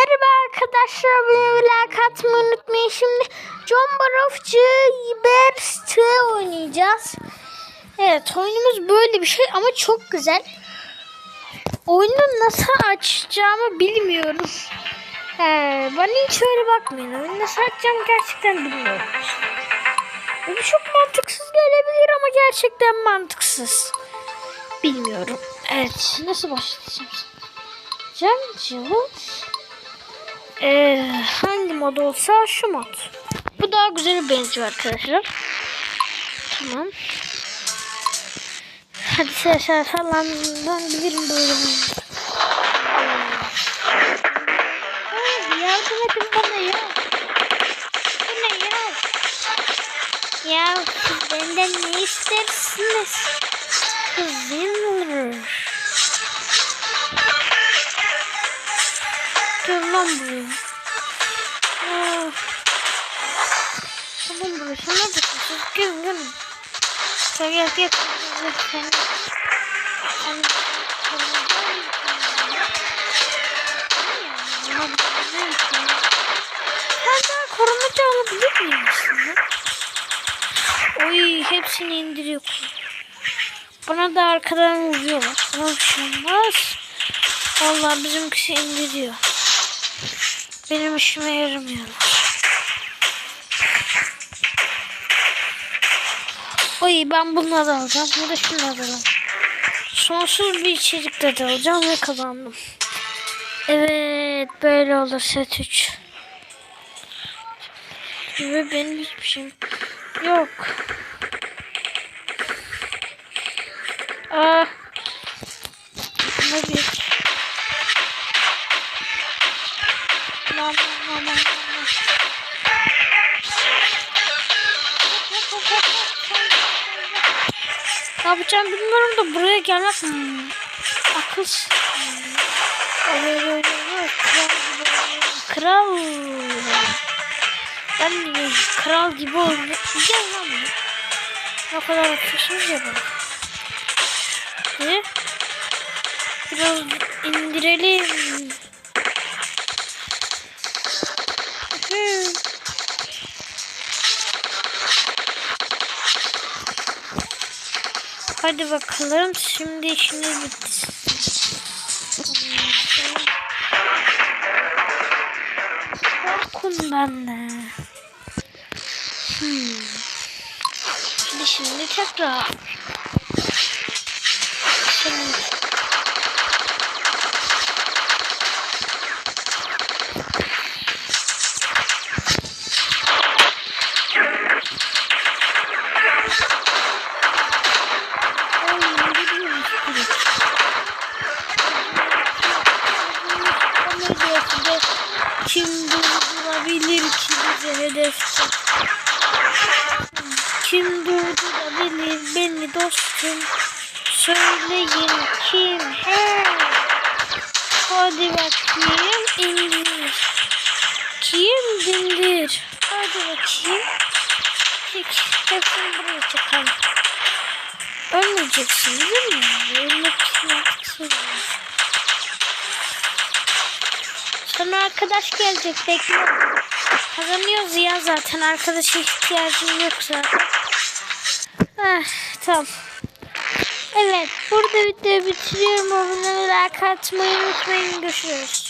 Merhaba arkadaşlar, like atmayı unutmayın. Şimdi John Barofçı Burst oynayacağız. Evet, oyunumuz böyle bir şey ama çok güzel. Oyunu nasıl açacağımı bilmiyorum. He, bana hiç öyle bakmayın. Oyunu nasıl açacağımı gerçekten bilmiyorum. Bu çok mantıksız gelebilir ama gerçekten mantıksız. Bilmiyorum. Evet, nasıl başlayacağım? Can cıvıt. Ee, hangi mod olsa şu mod. Bu daha güzel benziyor arkadaşlar. Tamam. Hadi sen falan ben bilirim böyle. Yardım edin bana ya. Bu ne ya? Ya benden ne istersiniz? Gel lan buraya. Aa. Tamam. Sen neredesin? Siz gelin gelin. Gel gel gel. Sen. Sen. Daha korumacı alabilir miyim aslında? Oy hepsini indiriyor. Bana da arkadan vuruyorlar. Şey olmaz. Vallahi bizimkisi indiriyor. Benim işime yaramıyorlar. Oy ben bunları da alacağım. Ya da şunları da alacağım. Sonsuz bir içerikte de alacağım ve kazandım. Evet böyle olur set 3. Ve benim hiçbir şeyim yok. Aa. Lan lan lan. Ne yapacağım bilmiyorum da buraya gelmek hmm. akıl öyle kral. Ben de kral gibi oynayacağım lan ne kadar atıyorsunuz ya bana? Ne biraz indirelim Hadi bakalım. Şimdi işimiz bitti. Korkun benle. Hmm. Şimdi şimdi tekrar. Şimdi. Kim durdurabilir ki bizi hedefte? Kim durdurabilir beni dostum? Söyleyin kim? He. Hadi bakayım indir. Kim dindir? Hadi bakayım. Peki hepsini buraya çakalım. Ölmeyeceksin değil mi? Ölmek Sonra arkadaş gelecek bekle. Kazanıyoruz ya zaten. Arkadaşa ihtiyacım yok zaten. Ah, tamam. Evet burada videoyu bitiriyorum. Abone olmayı, like atmayı unutmayın. Görüşürüz.